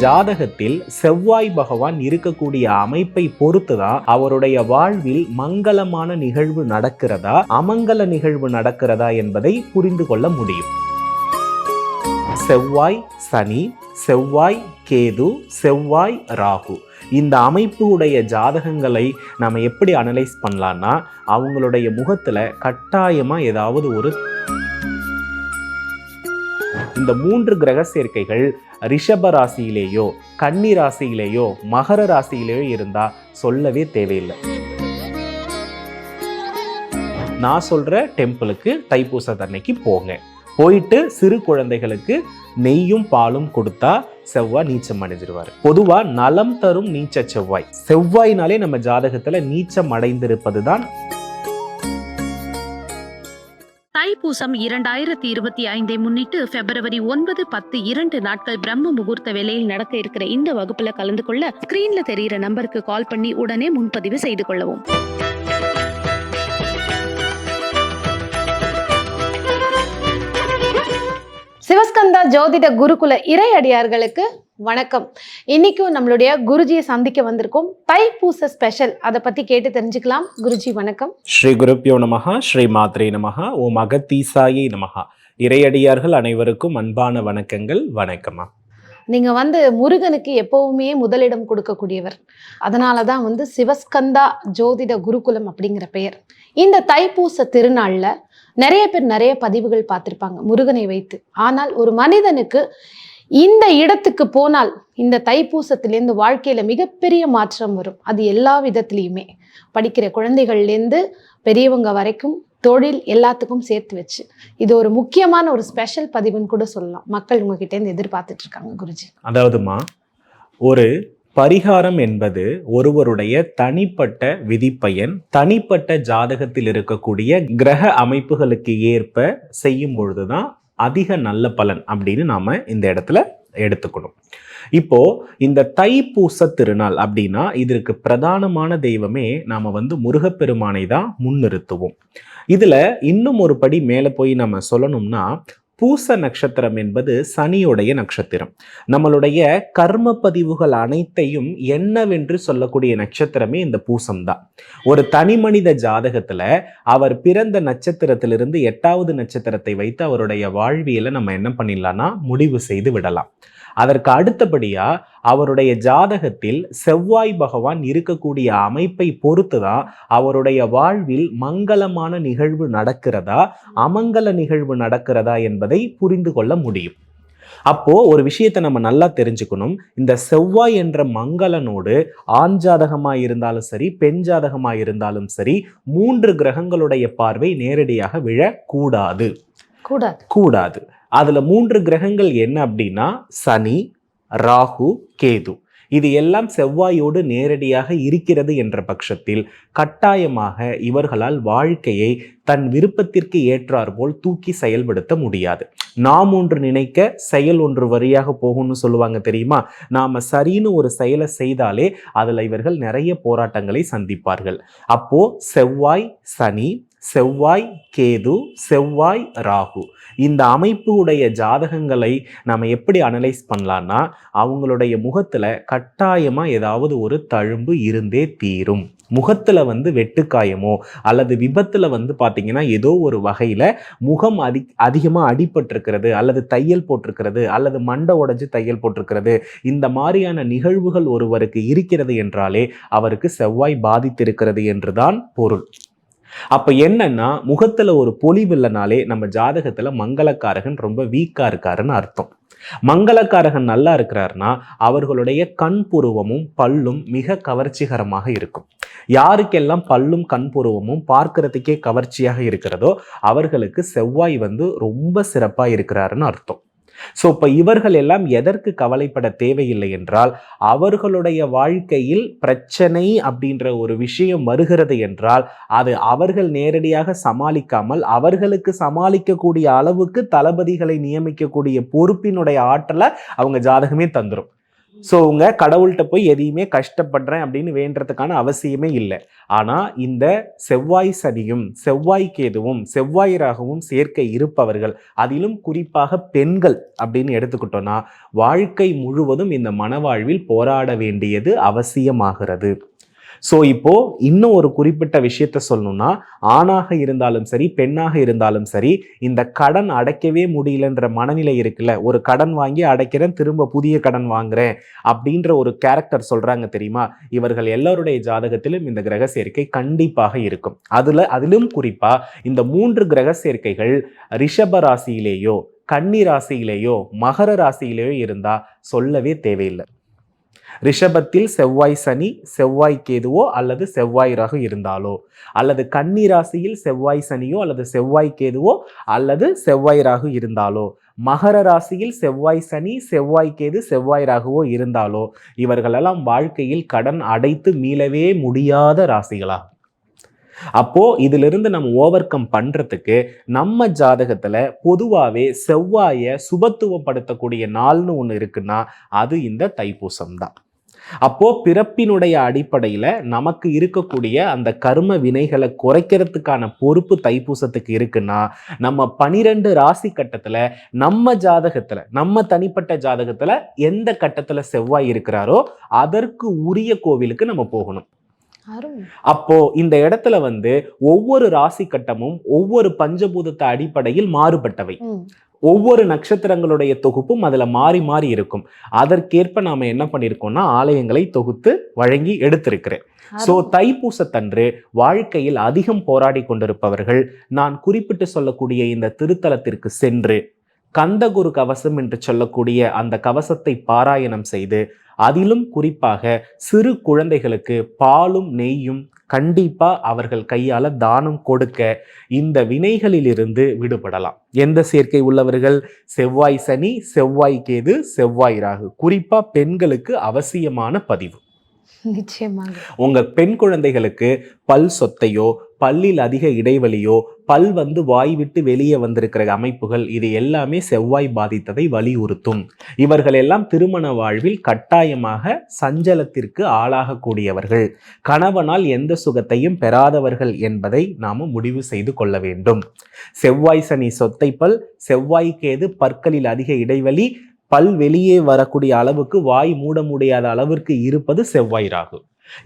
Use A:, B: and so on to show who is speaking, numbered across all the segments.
A: ஜாதகத்தில் செவ்வாய் பகவான் இருக்கக்கூடிய அமைப்பை பொறுத்துதான் அவருடைய வாழ்வில் மங்களமான நிகழ்வு நடக்கிறதா அமங்கல நிகழ்வு நடக்கிறதா என்பதை புரிந்து கொள்ள முடியும். செவ்வாய் சனி செவ்வாய் கேது செவ்வாய் ராகு. இந்த அமைப்பு உடைய ஜாதகங்களை நம்ம எப்படி அனலைஸ் பண்ணலாம்னா அவங்களுடைய முகத்துல கட்டாயமா ஏதாவது ஒரு இந்த மூன்று கிரக சேர்க்கைகள் ரிஷப ராசியிலேயோ கன்னி ராசியிலேயோ மகர ராசியிலேயோ இருந்தா சொல்லவே தேவையில்லை. நான் சொல்ற டெம்பிளுக்கு தைப்பூசத்தன்னைக்கு போங்க. போயிட்டு சிறு குழந்தைகளுக்கு நெய்யும் பாலும் கொடுத்தா செவ்வாய் நீச்சம் அடைஞ்சிருவார். பொதுவா நலம் தரும் நீச்ச செவ்வாய். செவ்வாய்னாலே நம்ம ஜாதகத்துல நீச்சம் அடைந்திருப்பது தான்
B: தைப்பூசம் இரண்டாயிரத்தி இருபத்தி ஐந்தை முன்னிட்டு பிப்ரவரி ஒன்பது பத்து இரண்டு நாட்கள் பிரம்ம முகூர்த்த வேலையில் நடக்க இருக்கிற இந்த வகுப்புல கலந்து கொள்ள ஸ்கிரீன்ல தெரியிற நம்பருக்கு கால் பண்ணி உடனே முன்பதிவு செய்து கொள்ளவும்.
C: சிவஸ்கந்தா ஜோதிட குருகுல இறை அடியார்களுக்கு வணக்கம். இன்னைக்கும் நம்மளுடைய குருஜியை சந்திக்க வந்திருக்கோம். தைப்பூச ஸ்பெஷல் அதை பத்தி கேட்டு தெரிஞ்சுக்கலாம். குருஜி வணக்கம்.
A: ஸ்ரீ குருப்பியோ நமஹா ஸ்ரீ மாத்ரே நமஹா ஓம் அகத்தீசாயை நமஹா. இறையடியார்கள் அனைவருக்கும் அன்பான வணக்கங்கள். வணக்கமா
C: நீங்க வந்து முருகனுக்கு எப்பவுமே முதலிடம் கொடுக்கக்கூடியவர். அதனால தான் வந்து சிவஸ்கந்தா ஜோதிட குருகுலம் அப்படிங்கிற பெயர். இந்த தைப்பூச திருநாள்ல நிறைய பேர் நிறைய பதிவுகள் பார்த்திருப்பாங்க முருகனை வைத்து. ஆனால் ஒரு மனிதனுக்கு இந்த இடத்துக்கு போனால் இந்த தைப்பூசத்திலேருந்து வாழ்க்கையில மிகப்பெரிய மாற்றம் வரும். அது எல்லா விதத்துலேயுமே. படிக்கிற குழந்தைகள்லேருந்து பெரியவங்க வரைக்கும் தொழில் எல்லாத்துக்கும் சேர்த்து வச்சு. இது ஒரு முக்கியமான ஒரு ஸ்பெஷல் பதிவுன்னு கூட சொல்லலாம். மக்கள் உங்ககிட்ட இருந்து எதிர்பார்த்துட்டு இருக்காங்க குருஜி.
A: அதாவதுமா ஒரு பரிகாரம் என்பது ஒருவருடைய தனிப்பட்ட விதிப்பயன் தனிப்பட்ட ஜாதகத்தில் இருக்கக்கூடிய கிரக அமைப்புகளுக்கு ஏற்ப செய்யும் பொழுதுதான் அதிக நல்ல பலன் அப்படின்னு நாம இந்த இடத்துல எடுத்துக்கணும். இப்போ இந்த தைப்பூச திருநாள் அப்படின்னா இதற்கு பிரதானமான தெய்வமே நாம வந்து முருகப்பெருமானை தான் முன்னிறுத்துவோம். இதுல இன்னும் ஒரு படி மேலே போய் நம்ம சொல்லணும்னா பூச நட்சத்திரம் என்பது சனியுடைய நட்சத்திரம். நம்மளுடைய கர்ம பதிவுகள் அனைத்தையும் என்னவென்று சொல்லக்கூடிய நட்சத்திரமே இந்த பூசம் தான் ஒரு தனி மனித ஜாதகத்துல அவர் பிறந்த நட்சத்திரத்திலிருந்து எட்டாவது நட்சத்திரத்தை வைத்து அவருடைய வாழ்வியலை நம்ம என்ன பண்ணிடலாம்னா முடிவு செய்து விடலாம். அதற்கு அடுத்தபடியா அவருடைய ஜாதகத்தில் செவ்வாய் பகவான் இருக்கக்கூடிய அமைப்பை பொறுத்து தான் அவருடைய வாழ்வில் மங்களமான நிகழ்வு நடக்கிறதா அமங்கல நிகழ்வு நடக்கிறதா என்பதை புரிந்து கொள்ள முடியும். அப்போ ஒரு விஷயத்தை நம்ம நல்லா தெரிஞ்சுக்கணும். இந்த செவ்வாய் என்ற மங்களனோடு ஆண் ஜாதகமா இருந்தாலும் சரி பெண் ஜாதகமா இருந்தாலும் சரி மூன்று கிரகங்களுடைய பார்வை நேரடியாக விழக்கூடாது.
C: கூடாது.
A: கூடாது. அதில் மூன்று கிரகங்கள் என்ன அப்படின்னா சனி ராகு கேது. இது எல்லாம் செவ்வாயோடு நேரடியாக இருக்கிறது என்ற பட்சத்தில் கட்டாயமாக இவர்களால் வாழ்க்கையை தன் விருப்பத்திற்கு ஏற்றாற்போல் தூக்கி செயல்படுத்த முடியாது. நாம் ஒன்று நினைக்க செயல் ஒன்று வரியாக போகும்னு சொல்லுவாங்க தெரியுமா? நாம் சரின்னு ஒரு செயலை செய்தாலே அதில் இவர்கள் நிறைய போராட்டங்களை சந்திப்பார்கள். அப்போ செவ்வாய் சனி செவ்வாய் கேது செவ்வாய் ராகு. இந்த அமைப்பு உடைய ஜாதகங்களை நம்ம எப்படி அனலைஸ் பண்ணலாம்னா அவங்களுடைய முகத்தில் கட்டாயமாக ஏதாவது ஒரு தழும்பு இருந்தே தீரும். முகத்தில் வந்து வெட்டுக்காயமோ அல்லது விபத்தில் வந்து பார்த்திங்கன்னா ஏதோ ஒரு வகையில் முகம் அதி அதிகமாக அடிபட்டிருக்கிறது அல்லது தையல் போட்டிருக்கிறது அல்லது மண்டை உடஞ்சி தையல் போட்டிருக்கிறது இந்த மாதிரியான நிகழ்வுகள் ஒருவருக்கு இருக்கிறது என்றாலே அவருக்கு செவ்வாய் பாதித்திருக்கிறது என்றுதான் பொருள். அப்ப என்னன்னா முகத்துல ஒரு பொலிவு இல்லைனாலே நம்ம ஜாதகத்துல மங்களக்காரகன் ரொம்ப வீக்கா இருக்காருன்னு அர்த்தம். மங்களக்காரகன் நல்லா இருக்கிறாருன்னா அவர்களுடைய கண் புருவமும் பல்லும் மிக கவர்ச்சிகரமாக இருக்கும். யாருக்கெல்லாம் பல்லும் கண் புருவமும் பார்க்கறதுக்கே கவர்ச்சியாக இருக்கிறதோ அவர்களுக்கு செவ்வாய் வந்து ரொம்ப சிறப்பா இருக்கிறாருன்னு அர்த்தம். ஸோ இப்போ இவர்கள் எல்லாம் எதற்கு கவலைப்பட தேவையில்லை என்றால் அவர்களுடைய வாழ்க்கையில் பிரச்சனை அப்படின்ற ஒரு விஷயம் வருகிறது என்றால் அது அவர்கள் நேரடியாக சமாளிக்காமல் அவர்களுக்கு சமாளிக்கக்கூடிய அளவுக்கு தளபதிகளை நியமிக்கக்கூடிய பொறுப்பினுடைய ஆற்றலை அவங்க ஜாதகமே தந்துரும். ஸோ உங்க கடவுள்கிட்ட போய் எதையுமே கஷ்டப்படுறேன் அப்படின்னு வேண்டறதுக்கான அவசியமே இல்லை. ஆனால் இந்த செவ்வாய் சனியும் செவ்வாய் கேதுவும் செவ்வாய் ராகவும் சேர்க்கை இருப்பவர்கள் அதிலும் குறிப்பாக பெண்கள் அப்படின்னு எடுத்துக்கிட்டோன்னா வாழ்க்கை முழுவதும் இந்த மனவாழ்வில் போராட வேண்டியது அவசியமாகிறது. ஸோ இப்போ இன்னும் ஒரு குறிப்பிட்ட விஷயத்த சொல்லணும்னா ஆணாக இருந்தாலும் சரி பெண்ணாக இருந்தாலும் சரி இந்த கடன் அடைக்கவே முடியலன்ற மனநிலை இருக்குல்ல. ஒரு கடன் வாங்கி அடைக்கிறேன் திரும்ப புதிய கடன் வாங்குறேன் அப்படின்ற ஒரு கேரக்டர் சொல்றாங்க தெரியுமா? இவர்கள் எல்லாருடைய ஜாதகத்திலும் இந்த கிரக சேர்க்கை கண்டிப்பாக இருக்கும். அதுல அதிலும் குறிப்பா இந்த மூன்று கிரக சேர்க்கைகள் ரிஷப ராசியிலேயோ கன்னி ராசியிலேயோ மகர ராசியிலேயோ இருந்தா சொல்லவே தேவையில்லை. ரிஷபத்தில் செவ்வாய் சனி செவ்வாய் கேதுவோ அல்லது செவ்வாய் ரகு இருந்தாலோ? அல்லது கன்னி ராசியில் செவ்வாய் சனியோ அல்லது செவ்வாய் கேதுவோ அல்லது செவ்வாய் ராகு இருந்தாலோ? மகர ராசியில் செவ்வாய் சனி செவ்வாய் கேது செவ்வாய் ராகுவோ இருந்தாலோ? இவர்களெல்லாம் வாழ்க்கையில் கடன் அடைத்து மீளவே முடியாத ராசிகளாகும் அப்போ இதிலிருந்து நம்ம ஓவர் கம் பண்றதுக்கு நம்ம ஜாதகத்துல பொதுவாகவே செவ்வாயை சுபத்துவப்படுத்தக்கூடிய நாள்னு ஒன்று இருக்குன்னா அது இந்த தைப்பூசம் தான் அப்போ பிறப்பினுடைய அடிப்படையில நமக்கு இருக்கக்கூடிய அந்த கர்ம வினைகளை குறைக்கிறதுக்கான பொறுப்பு தைப்பூசத்துக்கு இருக்குன்னா நம்ம பனிரெண்டு ராசி கட்டத்துல நம்ம ஜாதகத்துல நம்ம தனிப்பட்ட ஜாதகத்துல எந்த கட்டத்துல செவ்வாய் இருக்கிறாரோ அதற்கு உரிய கோவிலுக்கு நம்ம போகணும். அப்போ இந்த இடத்துல வந்து ஒவ்வொரு ராசி கட்டமும் ஒவ்வொரு பஞ்சபூதத்தை அடிப்படையில் மாறுபட்டவை. ஒவ்வொரு நட்சத்திரங்களுடைய தொகுப்பும் அதுல மாறி மாறி இருக்கும் அதற்கேற்ப நாம என்ன பண்ணியிருக்கோம்னா ஆலயங்களை தொகுத்து வழங்கி எடுத்திருக்கிறேன் சோ. தைப்பூசத்தன்று வாழ்க்கையில் அதிகம் போராடி கொண்டிருப்பவர்கள் நான் குறிப்பிட்டு சொல்லக்கூடிய இந்த திருத்தலத்திற்கு சென்று கந்தகுரு கவசம் என்று சொல்லக்கூடிய அந்த கவசத்தை பாராயணம் செய்து அதிலும் குறிப்பாக சிறு குழந்தைகளுக்கு பாலும் நெய்யும் கண்டிப்பா அவர்கள் கையால தானம் கொடுக்க இந்த வினைகளிலிருந்து விடுபடலாம். எந்த சேர்க்கை உள்ளவர்கள்? செவ்வாய் சனி செவ்வாய் கேது செவ்வாய் ராகு. குறிப்பா பெண்களுக்கு அவசியமான பதிவு.
C: நிச்சயமாக.
A: உங்க பெண் குழந்தைகளுக்கு பல் சொத்தையோ பல்லில் அதிக இடைவெளியோ பல் வந்து வாய் விட்டு வெளியே வந்திருக்கிற அமைப்புகள் இது எல்லாமே செவ்வாய் பாதித்ததை வலியுறுத்தும். இவர்கள் எல்லாம் திருமண வாழ்வில் கட்டாயமாக சஞ்சலத்திற்கு ஆளாகக்கூடியவர்கள். கணவனால் எந்த சுகத்தையும் பெறாதவர்கள் என்பதை நாம முடிவு செய்து கொள்ள வேண்டும். செவ்வாய் சனி சொத்தை பல் செவ்வாய்க்கேது பற்களில் அதிக இடைவெளி பல் வெளியே வரக்கூடிய அளவுக்கு வாய் மூட முடியாத அளவிற்கு இருப்பது செவ்வாய் ராகு.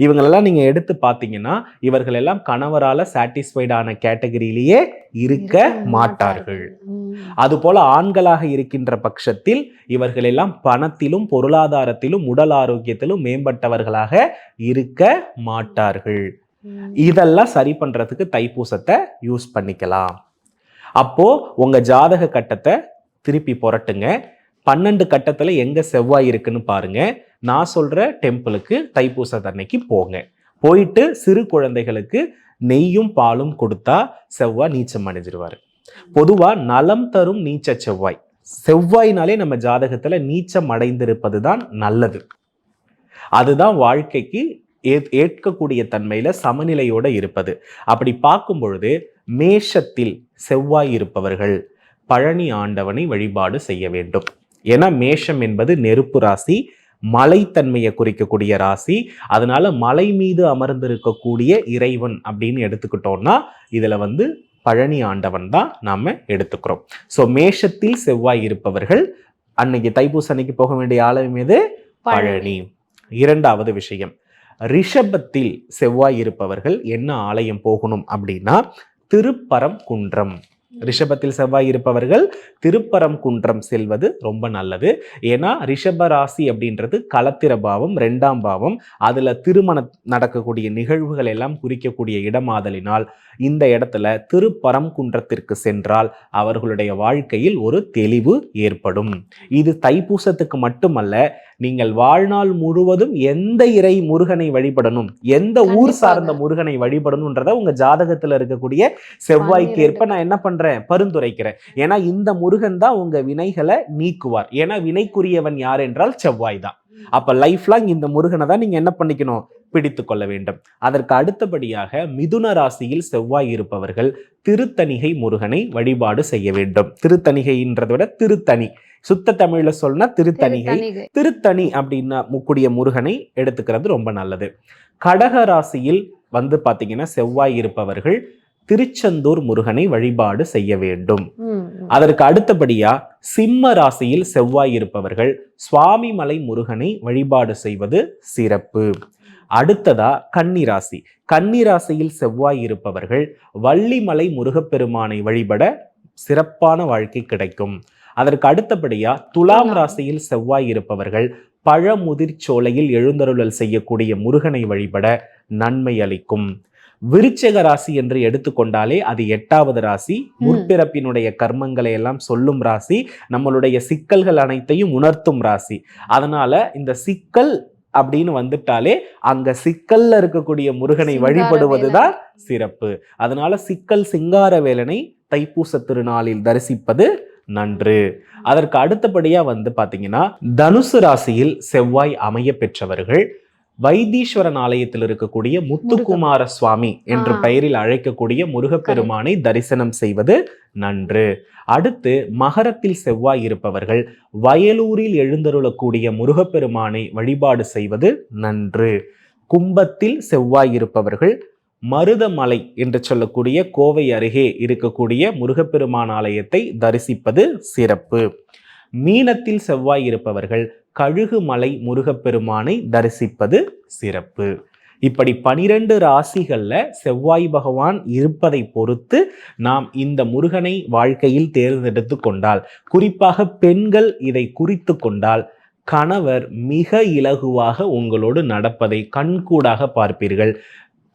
A: இவங்களெல்லாம் நீங்க எடுத்து பார்த்தீங்கன்னா இவர்கள் எல்லாம் கணவரால சாட்டிஸ்ஃபைடான கேட்டகரியிலேயே இருக்க மாட்டார்கள். அதுபோல ஆண்களாக இருக்கின்ற பட்சத்தில் இவர்கள் எல்லாம் பணத்திலும் பொருளாதாரத்திலும் உடல் ஆரோக்கியத்திலும் மேம்பட்டவர்களாக இருக்க மாட்டார்கள். இதெல்லாம் சரி பண்றதுக்கு தைப்பூசத்தை யூஸ் பண்ணிக்கலாம். அப்போ உங்க ஜாதக கட்டத்தை திருப்பி புரட்டுங்க. பன்னெண்டு கட்டத்துல எங்க செவ்வாய் இருக்குன்னு பாருங்க. நான் சொல்கிற டெம்பிளுக்கு தைப்பூசத்தன்னைக்கு போங்க. போயிட்டு சிறு குழந்தைகளுக்கு நெய்யும் பாலும் கொடுத்தா செவ்வாய் நீச்சம் அடைஞ்சிருவாரு. பொதுவாக நலம் தரும் நீச்ச செவ்வாய். செவ்வாய்னாலே நம்ம ஜாதகத்தில் நீச்சம் அடைந்திருப்பது தான் நல்லது. அதுதான் வாழ்க்கைக்கு ஏ- ஏற்கக்கூடிய தன்மையில் சமநிலையோடு இருப்பது. அப்படி பார்க்கும் பொழுது மேஷத்தில் செவ்வாய் இருப்பவர்கள் பழனி ஆண்டவனை வழிபாடு செய்ய வேண்டும். ஏன்னா மேஷம் என்பது நெருப்பு ராசி மலைத்தன்மையை குறிக்கக்கூடிய ராசி. அதனால மலை மீது அமர்ந்திருக்கக்கூடிய இறைவன் அப்படின்னு எடுத்துக்கிட்டோம்னா இதுல வந்து பழனி ஆண்டவன் தான் நாம எடுத்துக்கிறோம். ஸோ மேஷத்தில் செவ்வாய் இருப்பவர்கள் அன்னைக்கு தைப்பூச அன்னைக்கு போக வேண்டிய ஆலயம் எது? பழனி. இரண்டாவது விஷயம் ரிஷபத்தில் செவ்வாய் இருப்பவர்கள் என்ன ஆலயம் போகணும் அப்படின்னா திருப்பரம் குன்றம். ரிஷபத்தில் செவ்வாய் இருப்பவர்கள் திருப்பரம் குன்றம் செல்வது ரொம்ப நல்லது. ஏன்னா ரிஷப ராசி அப்படின்றது களத்திர பாவம் ரெண்டாம் பாவம் அதுல திருமணம் நடக்கக்கூடிய நிகழ்வுகள் எல்லாம் குறிக்கக்கூடிய இடமாதலினால் இந்த இடத்துல திருப்பரம் குன்றத்திற்கு சென்றால் அவர்களுடைய வாழ்க்கையில் ஒரு தெளிவு ஏற்படும். இது தைப்பூசத்துக்கு மட்டுமல்ல நீங்கள் வாழ்நாள் முழுவதும் எந்த இறை முருகனை வழிபடணும்? எந்த ஊர். சார்ந்த முருகனை வழிபடணும்ன்றத உங்க ஜாதகத்துல இருக்கக்கூடிய செவ்வாய்க்கு ஏற்ப நான் என்ன பண்றேன்? பரிந்துரைக்கிறேன். ஏன்னா இந்த முருகன் தான் உங்க வினைகளை நீக்குவார். ஏன்னா வினைக்குரியவன் யார் என்றால் செவ்வாய் தான். அப்ப லைஃப் லாங் இந்த முருகனை தான் நீங்க என்ன பண்ணிக்கணும்? பிடித்து கொள்ள வேண்டும். அதற்கு அடுத்தபடியாக மிதுன ராசியில் செவ்வாய் இருப்பவர்கள் திருத்தணிகை முருகனை வழிபாடு செய்ய வேண்டும். திருத்தணிகைன்றதை விட திருத்தணி. சுத்த தமிழ்ல சொன்னா திருத்தணிகை.
C: தணிகை.
A: திருத்தணி அப்படின்னா முக்குடிய முருகனை எடுத்துக்கிறது ரொம்ப நல்லது. கடக ராசியில் வந்து பாத்தீங்கன்னா செவ்வாய் இருப்பவர்கள் திருச்செந்தூர் முருகனை வழிபாடு செய்ய வேண்டும். அதற்கு அடுத்தபடியா சிம்ம ராசியில் செவ்வாய் இருப்பவர்கள் சுவாமிமலை முருகனை வழிபாடு செய்வது சிறப்பு. அடுத்ததா கன்னிராசி கன்னிராசியில் செவ்வாய் இருப்பவர்கள் வள்ளிமலை முருகப்பெருமானை வழிபட சிறப்பான வாழ்க்கை கிடைக்கும். அதற்கு அடுத்தபடியா துலாம். ராசியில் செவ்வாய் இருப்பவர்கள் பழமுதிர் சோலையில் எழுந்தருளல் செய்யக்கூடிய முருகனை வழிபட நன்மை அளிக்கும். விருச்சக ராசி என்று எடுத்துக்கொண்டாலே அது எட்டாவது ராசி. முற்பிறப்பினுடைய கர்மங்களை எல்லாம் சொல்லும் ராசி. நம்மளுடைய சிக்கல்கள் அனைத்தையும் உணர்த்தும் ராசி. அதனால இந்த சிக்கல் அப்படின்னு வந்துட்டாலே அங்க சிக்கல்ல இருக்கக்கூடிய முருகனை வழிபடுவதுதான் சிறப்பு. அதனால சிக்கல் சிங்கார வேலனை தைப்பூச திருநாளில் தரிசிப்பது நன்று. அதற்கு அடுத்தபடியா வந்து பாத்தீங்கன்னா தனுசு ராசியில் செவ்வாய் அமைய பெற்றவர்கள் வைத்தீஸ்வரன் ஆலயத்தில் இருக்கக்கூடிய முத்துக்குமார சுவாமி என்ற. பெயரில் அழைக்கக்கூடிய முருகப்பெருமானை தரிசனம் செய்வது நன்று. அடுத்து மகரத்தில் செவ்வாய் இருப்பவர்கள் வயலூரில் எழுந்தருளக்கூடிய முருகப்பெருமானை வழிபாடு செய்வது நன்று. கும்பத்தில் செவ்வாய் இருப்பவர்கள் மருதமலை என்று சொல்லக்கூடிய கோவை அருகே இருக்கக்கூடிய முருகப்பெருமான் ஆலயத்தை தரிசிப்பது சிறப்பு. மீனத்தில் செவ்வாய் இருப்பவர்கள் கழுகு மலை முருகப்பெருமானை தரிசிப்பது சிறப்பு. இப்படி பனிரெண்டு ராசிகளில் செவ்வாய் பகவான் இருப்பதை பொறுத்து நாம் இந்த முருகனை வாழ்க்கையில் தேர்ந்தெடுத்து கொண்டால் குறிப்பாக பெண்கள் இதை குறித்து கொண்டால் கணவர் மிக இலகுவாக உங்களோடு நடப்பதை கண்கூடாக பார்ப்பீர்கள்.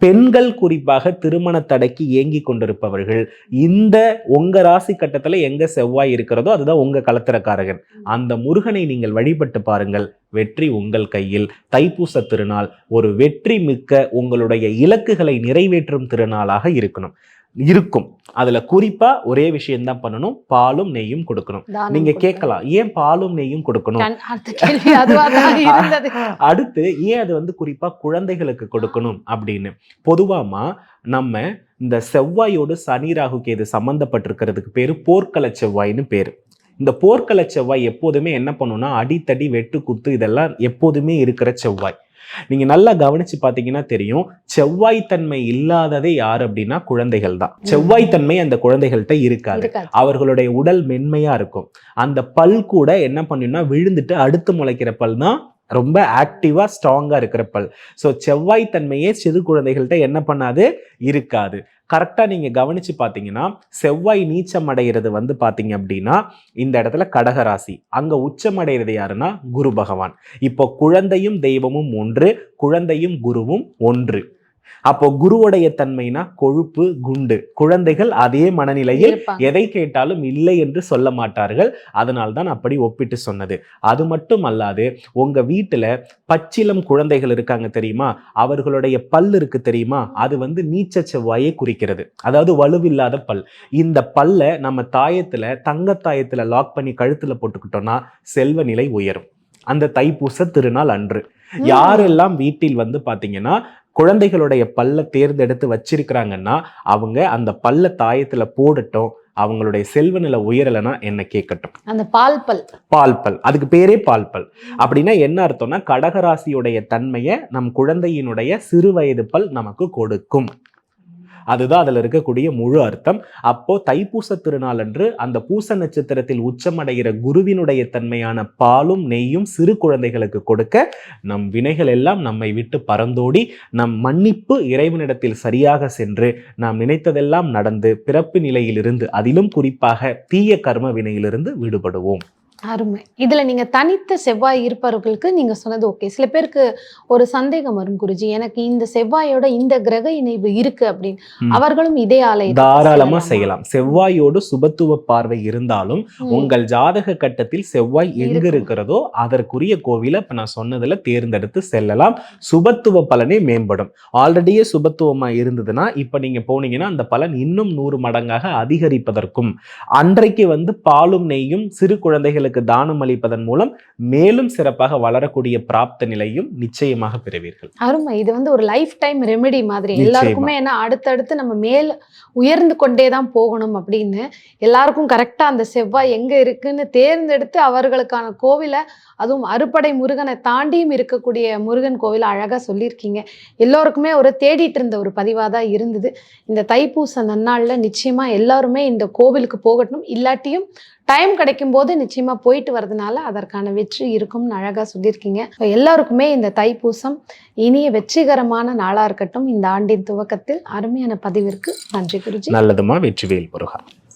A: பெண்கள் குறிப்பாக திருமண தடைக்கு ஏங்கி கொண்டிருப்பவர்கள் இந்த உங்க ராசி கட்டத்துல எங்க செவ்வாய் இருக்கிறதோ அதுதான் உங்க கலத்திரக்காரகன். அந்த முருகனை நீங்கள் வழிபட்டு பாருங்கள். வெற்றி உங்கள் கையில். தைப்பூச திருநாள் ஒரு வெற்றி மிக்க உங்களுடைய இலக்குகளை நிறைவேற்றும் திருநாளாக இருக்கணும். இருக்கும். அதுல குறிப்பா ஒரே விஷயம்தான் பண்ணணும். பாலும் நெய்யும் கொடுக்கணும். நீங்க. கேட்கலாம். ஏன் பாலும் நெய்யும் கொடுக்கணும்?
C: கண்- அடுத்த
A: ஏன் அது வந்து குறிப்பா குழந்தைகளுக்கு கொடுக்கணும் அப்படின்னு. பொதுவாமா நம்ம இந்த செவ்வாயோடு சனி ராகு கேது சம்பந்தப்பட்டிருக்கிறதுக்கு பேரு போர்க்கள செவ்வாய்னு பேரு. இந்த போர்க்கள செவ்வாய் எப்போதுமே என்ன பண்ணும்னா அடித்தடி வெட்டு குத்து இதெல்லாம் எப்போதுமே இருக்கிற செவ்வாய். நீங்க நல்லா கவனிச்சு பாத்தீங்கன்னா தெரியும் செவ்வாய்த்தன்மை இல்லாததே யார் அப்படின்னா குழந்தைகள் தான். செவ்வாய்த்தன்மை அந்த குழந்தைகள்கிட்ட இருக்காது.
C: இருக்காது.
A: அவர்களுடைய உடல் மென்மையா இருக்கும். அந்த பல் கூட என்ன பண்ணும்னா விழுந்துட்டு அடுத்து முளைக்கிற பல் தான் ரொம்ப ஆக்டிவாக ஸ்ட்ராங்காக இருக்கிற பல். ஸோ செவ்வாய்த்தன்மையே சிறு குழந்தைகள்கிட்ட என்ன பண்ணாது? இருக்காது. கரெக்டாக நீங்கள் கவனித்து பார்த்தீங்கன்னா செவ்வாய் நீச்சம் அடைகிறது வந்து பார்த்தீங்க அப்படின்னா இந்த இடத்துல கடகராசி. அங்கே உச்சம் அடைகிறது யாருன்னா? குரு பகவான். இப்போ குழந்தையும் தெய்வமும் ஒன்று குழந்தையும் குருவும் ஒன்று. அப்போ குருவுடைய தன்மைனா கொழுப்பு குண்டு. குழந்தைகள் அதே மனநிலையில். எதை கேட்டாலும் இல்லை என்று சொல்ல மாட்டார்கள். அதனால் தான் அப்படி ஒப்பிட்டு சொன்னது. அது மட்டும் அல்லாது உங்க வீட்டுல பச்சிலம் குழந்தைகள் இருக்காங்க தெரியுமா? அவர்களுடைய பல் இருக்கு தெரியுமா? அது வந்து நீச்ச செவ்வாயை குறிக்கிறது. அதாவது வலுவில்லாத பல். இந்த பல்ல நம்ம தாயத்துல தங்க தாயத்துல லாக் பண்ணி கழுத்துல போட்டுக்கிட்டோம்னா செல்வ நிலை உயரும். அந்த தைப்பூச திருநாள் அன்று. யாரெல்லாம் வீட்டில் வந்து பாத்தீங்கன்னா குழந்தைகளுடைய பல்ல தேர்ந்தெடுத்து வச்சிருக்கிறாங்கன்னா அவங்க அந்த பல்ல தாயத்துல போடட்டும் அவங்களுடைய செல்வ நிலை உயரலைன்னா என்ன கேட்கட்டும்.
C: அந்த பால் பல்.
A: பால் பல். அதுக்கு பேரே பால் பல். அப்படின்னா என்ன அர்த்தம்னா கடகராசியுடைய தன்மையை நம் குழந்தையினுடைய சிறு வயது பல் நமக்கு கொடுக்கும். அதுதான் அதில் இருக்கக்கூடிய முழு அர்த்தம். அப்போ தைப்பூச திருநாள் அன்று அந்த பூச நட்சத்திரத்தில் உச்சமடைகிற குருவினுடைய தன்மையான பாலும் நெய்யும் சிறு குழந்தைகளுக்கு கொடுக்க நம் வினைகள் எல்லாம் நம்மை விட்டு பறந்தோடி நம் மன்னிப்பு இறைவனிடத்தில் சரியாக சென்று நாம் நினைத்ததெல்லாம் நடந்து பிறப்பு நிலையிலிருந்து அதிலும் குறிப்பாக தீய கர்ம வினையிலிருந்து விடுபடுவோம்.
C: அருமை இதுல நீங்க தனித்த செவ்வாய் இருப்பவர்களுக்கு நீங்க சொன்னது ஓகே சில பேருக்கு ஒரு சந்தேகம் வரும் குருஜி எனக்கு இந்த செவ்வாயோட இந்த கிரக இணைவு இருக்கு அப்படின்னு. அவர்களும் இதே ஆலயத்துக்கு
A: தாராளமா
C: செல்லலாமா?
A: செய்யலாம் செவ்வாயோடு சுபத்துவ பார்வை இருந்தாலும். உங்கள் ஜாதக கட்டத்தில் செவ்வாய் எங்க. இருக்கிறதோ அதற்குரிய கோவிலை இப்ப நான் சொன்னதுல தேர்ந்தெடுத்து செல்லலாம் சுபத்துவ பலனே மேம்படும் ஆல்ரெடியே சுபத்துவமா இருந்ததுன்னா இப்ப நீங்க போனீங்கன்னா அந்த பலன் இன்னும் நூறு மடங்காக அதிகரிப்பதற்கும் அன்றைக்கு வந்து பாலும் நெய்யும் சிறு குழந்தைகளுக்கு ஏழைகளுக்கு தானம் அளிப்பதன் மூலம் மேலும் சிறப்பாக வளரக்கூடிய பிராப்த நிலையும் நிச்சயமாக பெறுவீர்கள்.
C: அருமை. இது வந்து ஒரு லைஃப் டைம் ரெமெடி மாதிரி. எல்லாருக்குமே ஏன்னா அடுத்தடுத்து நம்ம மேல் உயர்ந்து கொண்டே தான் போகணும் அப்படின்னு எல்லாருக்கும் கரெக்டா அந்த செவ்வாய் எங்க இருக்குன்னு தேர்ந்தெடுத்து அவர்களுக்கான கோவிலை அதுவும் அறுபடை முருகனை தாண்டியும் இருக்கக்கூடிய முருகன் கோவிலை அழகா சொல்லியிருக்கீங்க. எல்லோருக்குமே ஒரு தேடிட்டு இருந்த ஒரு பதிவாக தான் இருந்தது. இந்த தைப்பூச நன்னாள்ல நிச்சயமா எல்லாருமே இந்த கோவிலுக்கு போகட்டும். இல்லாட்டியும் டைம் கிடைக்கும் போது நிச்சயமா போயிட்டு வரதுனால அதற்கான வெற்றி இருக்கும்னு அழகா சொல்லியிருக்கீங்க. எல்லாருக்குமே இந்த தைப்பூசம் இனிய வெற்றிகரமான நாளா இருக்கட்டும். இந்த ஆண்டின் துவக்கத்தில் அருமையான பதிவிற்கு நன்றி குருஜி.
A: நல்லதுமா வெற்றிவேல் முருகா.